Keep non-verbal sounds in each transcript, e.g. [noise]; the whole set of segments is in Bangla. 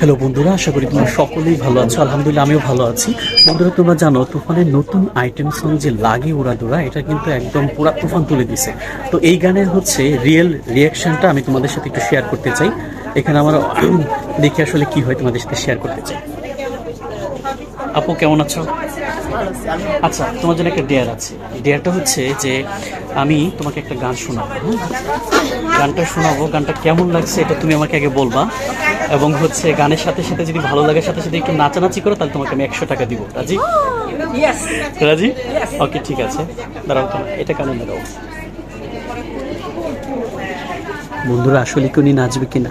হ্যালো বন্ধুরা, আশা করি তোমরা সকলেই ভালো আছো। আলহামদুলিল্লাহ, আমিও ভালো আছি। বন্ধুরা, তোমরা জানো, তুফানের নতুন আইটেম সং যে লাগে উড়াদুরা এটা কিন্তু একদম পুরা তুফান তুলে দিছে। তো এই গানের হচ্ছে রিয়েল রিয়াকশনটা আমি তোমাদের সাথে একটু শেয়ার করতে চাই। এখানে আমার, [clears throat] দেখে আসলে কি হয় তোমাদের সাথে শেয়ার করতে চাই। আপু, কেমন আছো? আচ্ছা তোমার জন্য একটা ডেয়ার আছে। ডেয়ারটা হচ্ছে যে আমি তোমাকে একটা গান শোনাবো হ্যাঁ? গানটা শোনাবো গানটা কেমন লাগছে এটা তুমি আমাকে আগে বলবা। এবং হচ্ছে গানের সাথে সাথে যদি ভালো লাগার সাথে সাথে একটু নাচানাচি করো তাহলে তোমাকে আমি একশো টাকা দিব। রাজি? রাজি? ওকে ঠিক আছে। দাঁড়াও এটা কেন দাঁড়াও বন্ধুরা আসলে কি উনি নাচবে কিনা?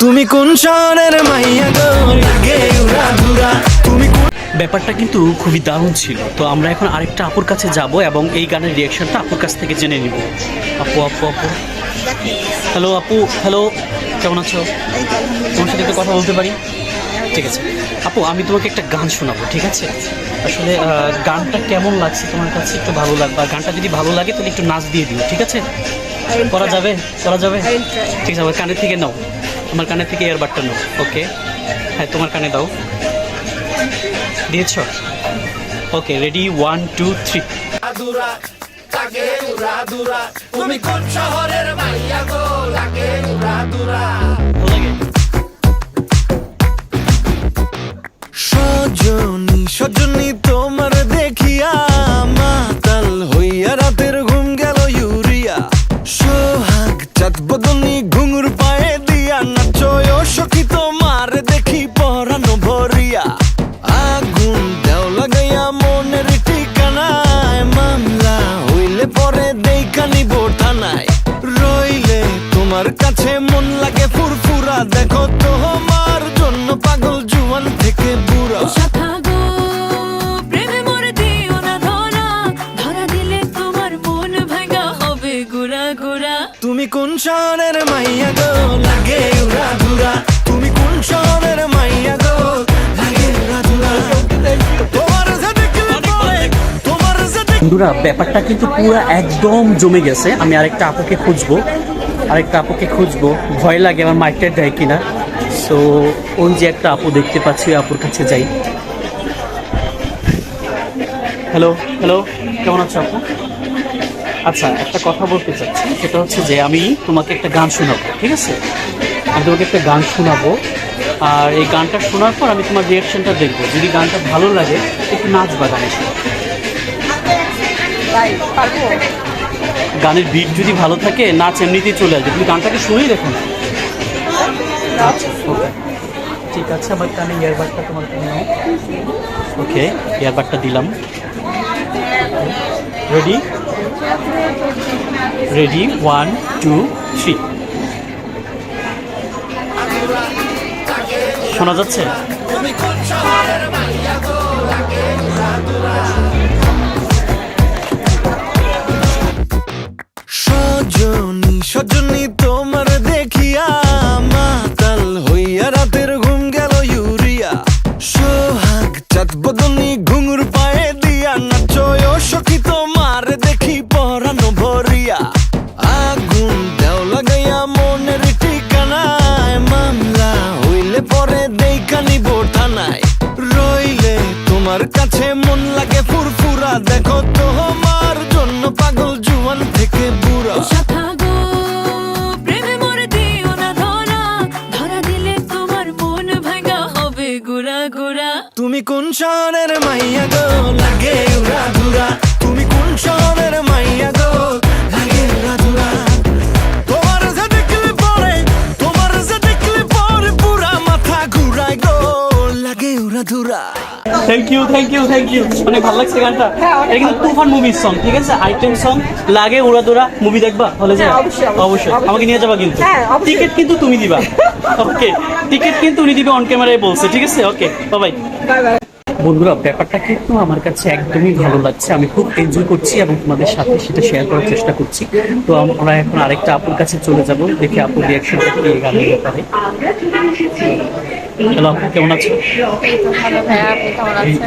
তুমি কোন শহরের মাইয়া গো? লাগে উড়া ধুরা। তুমি ব্যাপারটা কিন্তু খুবই দারুণ ছিল। তো আমরা এখন আরেকটা আপুর কাছে যাব এবং এই গানের রিয়াকশনটা আপুর কাছ থেকে জেনে নিব। আপু আপু আপু। হ্যালো আপু। হ্যালো কেমন আছো? তোমার সাথে একটু কথা বলতে পারি? ঠিক আছে। আপু আমি তোমাকে একটা গান শোনাবো ঠিক আছে? আসলে গানটা কেমন লাগছে তোমার কাছে? একটু ভালো লাগবে আর গানটা যদি ভালো লাগে তাহলে একটু নাচ দিয়ে দিও ঠিক আছে? করা যাবে? করা যাবে? ঠিক আছে আমার কানের থেকে নাও। আমার কানে থেকে এয়ারবাডটা নাও ওকে হ্যাঁ তোমার কানে দাও। দিয়েছ? Okay ready one two three লাগে উড়া ধুরা তুমি কোন শহরের মাইয়া গো? লাগে উড়া ধুরা সজনী সজনী তোমার দেখিয়া শহরের মাইয়া গো লাগে উড়া ধুরা। তুমি কোন শহরের মাইয়া গো লাগে উড়া ধুরা। বন্ধুরা ব্যাপারটা কিন্তু পুরো একদম জমে গেছে। আমি আরেকটা আপুকে খুঁজবো। আরেকটা আপুকে খুঁজবো। ভয় লাগে আমার মাইকটা দেয় কিনা। সো ওই যে একটা আপু দেখতে পাচ্ছি আপুর কাছে যাই। হ্যালো হ্যালো কেমন আছো আপু? আচ্ছা একটা কথা বলতে চাচ্ছি। সেটা হচ্ছে যে আমি তোমাকে একটা গান শোনাবো ঠিক আছে? আমি তোমাকে একটা গান শোনাবো আর এই গানটা শোনার পর আমি তোমার রিয়াকশনটা দেখব। যদি গানটা ভালো লাগে একটু নাচবা গানের সাথে গানের বিট যদি ভালো থাকে নাচ এমনিতেই চলে আসবে। তুমি গানটাকে শুনেই দেখো না। আচ্ছা ঠিক আছে আমার কানে ইয়ারবাডটা তোমার কানে ওকে ইয়ারবাডটা দিলাম। Ready ready one two three শোনা যাচ্ছে? সজনী সজনী তুমি কোন শহরের মাইয়া গো? লাগে উড়া ধুরা। তুমি কোন শহরের মাইয়া thank you thank you thank you অনেক ভালো লাগছে গানটা। এটা কিন্তু তুফান মুভির সং ঠিক আছে? আইটেম সং লাগে উড়াদোড়া মুভি দেখবা হলে যায়। অবশ্যই আমাকে নিয়ে যাবা কিন্তু। টিকিট কিন্তু তুমি দিবা। [laughs] ওকে টিকিট কিন্তু উনি দিবে অন ক্যামেরায় বলছে ঠিক আছে? ওকে বাবাই বন্ধুরা ব্যাপারটা কিন্তু আমার কাছে একদমই ভালো লাগছে। আমি খুব এনজয় করছি এবং তোমাদের সাথে সেটা শেয়ার করার চেষ্টা করছি। তো আমরা এখন আরেকটা আপুর কাছে চলে যাব দেখি আপুর রিয়াকশনটা কি গানের ব্যাপারে হ্যালো আপু কেমন আছো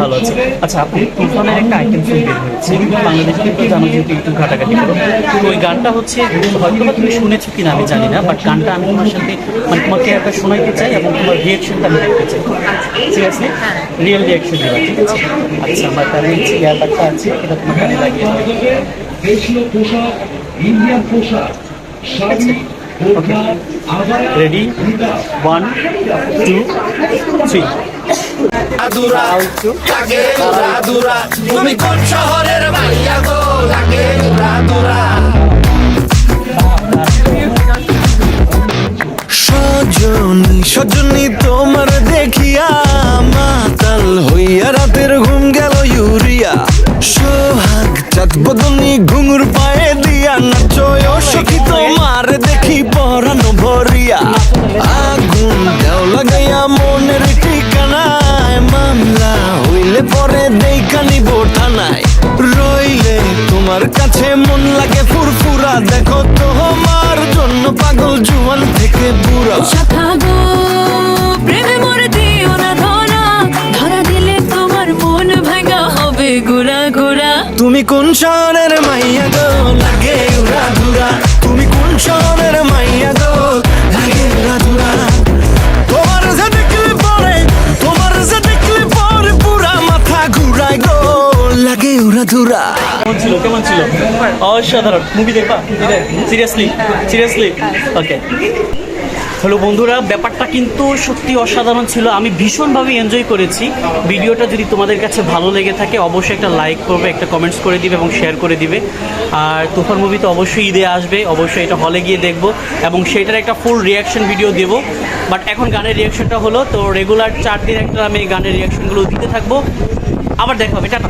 ভালো আছে। আচ্ছা আপনি তুফানের একটা আইটেম সং বের হয়েছে। বাংলাদেশ কিন্তু জানো যেহেতু একটু ঘাটাঘাটি করো। তো ওই গানটা হচ্ছে হয়তো বা তুমি শুনেছো কিনা আমি জানি না বাট গানটা আমি তোমার সাথে মানে তোমাকে একটা শোনাইতে চাই এবং তোমার রিয়েকশনটা আমি দেখতে চাই। ঠিক আছে? রিয়েল রিয়েকশন আছে আচ্ছা আমার কানে ইয়ারবাডটা আছে এটা তোমার কানে লাগিয়ে। দেশীয় পোশাক ইন্ডিয়ান পোশাক sari ready one two three Sajani সজনী চাঁদ বদনি ঘুঙুর পায়ে দিয়া নাচয় সখী তোমার দেখি পরানো ভরিয়া। আগুন দেও লাগাইয়া মনের ঠিকানায়, মামলা হইলে পরে দেখা নিব থানায়। রইলে তোমার কাছে মন লাগে ফুরফুরা, দেখো তোমার জন্য পাগল জুয়ান থেকে বুড়া। তুমি কোন শহরের মাইয়া গো? লাগে উড়া ধুরা। তুমি কোন শহরের মাইয়া গো? লাগে উড়া ধুরা। তোমার যে দেখলে পরে, তোমার যে দেখলে পরে পুরা মাথা ঘুরায় গো। লাগে উড়া কেমন ছিল কেমন ছিল? অসাধারণ। মুভি দেখবা? সিরিয়াসলি সিরিয়াসলি ওকে হ্যালো বন্ধুরা, ব্যাপারটা কিন্তু সত্যি অসাধারণ ছিল। আমি ভীষণভাবে এনজয় করেছি। ভিডিওটা যদি তোমাদের কাছে ভালো লেগে থাকে, অবশ্যই একটা লাইক করবে, একটা কমেন্টস করে দিবে এবং শেয়ার করে দিবে। আর তুফান মুভি তো অবশ্যই ঈদে আসবে, অবশ্যই এটা হলে গিয়ে দেখব এবং সেটার একটা ফুল রিয়াকশন ভিডিও দেবো। বাট এখন গানের রিয়াকশনটা হলো, তো রেগুলার চার দিন একটা আমি গানের রিয়াকশনগুলো দিতে থাকব। আবার দেখা হবে, টাটা।